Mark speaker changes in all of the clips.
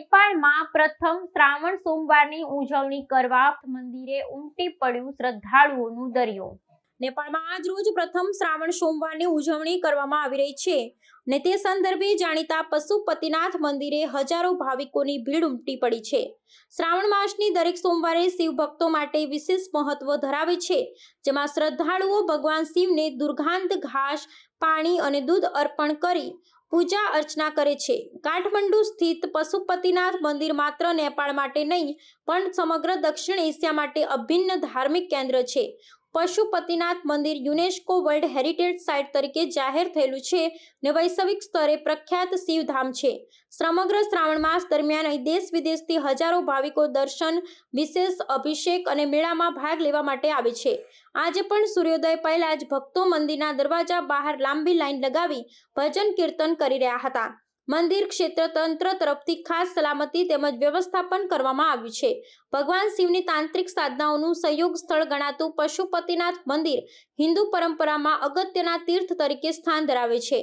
Speaker 1: નેપાળમાં પ્રથમ શ્રાવણ સોમવારની ઉજવણી કરવા મંદિરે ઉમટી પડ્યું શ્રદ્ધાળુઓનું દરિયો. નેપાળમાં આજ રોજ પ્રથમ શ્રાવણ સોમવારની ઉજવણી કરવામાં આવી રહી છે ને તે સંદર્ભે જાણીતા પશુપતિનાથ મંદિરે હજારો ભાવિકોની ભીડ ઉમટી પડી છે. શ્રાવણ માસની દરેક સોમવારે શિવ ભક્તો માટે વિશેષ મહત્વ ધરાવે છે, જેમાં શ્રદ્ધાળુઓ ભગવાન શિવને દુર્ગાંત ઘાસ, પાણી અને દૂધ અર્પણ કરી પૂજા અર્ચના કરે છે. કાઠમંડુ સ્થિત પશુપતિનાથ મંદિર માત્ર નેપાળ માટે નહીં, પણ સમગ્ર દક્ષિણ એશિયા માટે અભિન્ન ધાર્મિક કેન્દ્ર છે. પશુપતિનાથ મંદિર યુનેસ્કો વર્લ્ડ હેરિટેજ સાઇટ તરીકે જાહેર થયેલું છે ને વૈશ્વિક સ્તરે પ્રખ્યાત શિવધામ છે. સમગ્ર શ્રાવણ માસ દરમિયાન અહીં દેશ વિદેશથી હજારો ભાવિકો દર્શન, વિશેષ અભિષેક અને મેળામાં ભાગ લેવા માટે આવે છે. આજે પણ સૂર્યોદય પહેલા જ ભક્તો મંદિરના દરવાજા બહાર લાંબી લાઈન લગાવી ભજન કીર્તન કરી રહ્યા હતા. મંદિર ક્ષેત્ર તંત્ર તરફથી ખાસ સલામતી તેમજ વ્યવસ્થાપન કરવામાં આવ્યું છે. ભગવાન શિવની તાંત્રિક સાધનાઓનું સંયોગ સ્થળ ગણાતું પશુપતિનાથ મંદિર હિન્દુ પરંપરામાં અગત્યના તીર્થ તરીકે સ્થાન ધરાવે છે.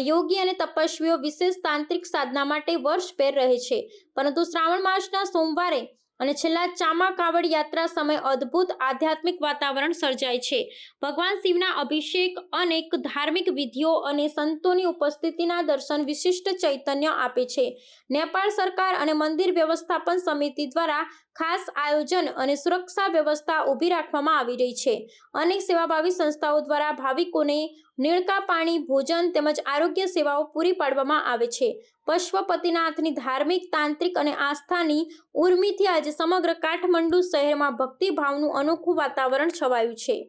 Speaker 1: યોગી અને તપસ્વીઓ વિશેષ તાંત્રિક સાધના માટે વર્ષભેર રહે છે. પરંતુ શ્રાવણ માસના સોમવારે અને છેલ્લા ચામા કાવડ યાત્રા સમયે અદ્ભુત આધ્યાત્મિક વાતાવરણ સર્જાય છે. ભગવાન શિવના અભિષેક અનેક ધાર્મિક વિધિઓ અને સંતોની ઉપસ્થિતિના દર્શન વિશિષ્ટ ચૈતન્ય આપે છે. નેપાળ સરકાર અને મંદિર વ્યવસ્થાપન સમિતિ દ્વારા ખાસ આયોજન અને સુરક્ષા વ્યવસ્થા ઊભી રાખવામાં આવી રહી છે. અનેક સેવાભાવી સંસ્થાઓ દ્વારા ભાવિકોને નીળકા પાણી, ભોજન તેમજ આરોગ્ય સેવાઓ પૂરી પાડવામાં આવે છે. પશ્વપતિનાથની ધાર્મિક, તાંત્રિક અને આસ્થાની ઉર્મિથી આજે સમગ્ર કાઠમંડુ શહેરમાં ભક્તિભાવનું અનોખું વાતાવરણ છવાયું છે.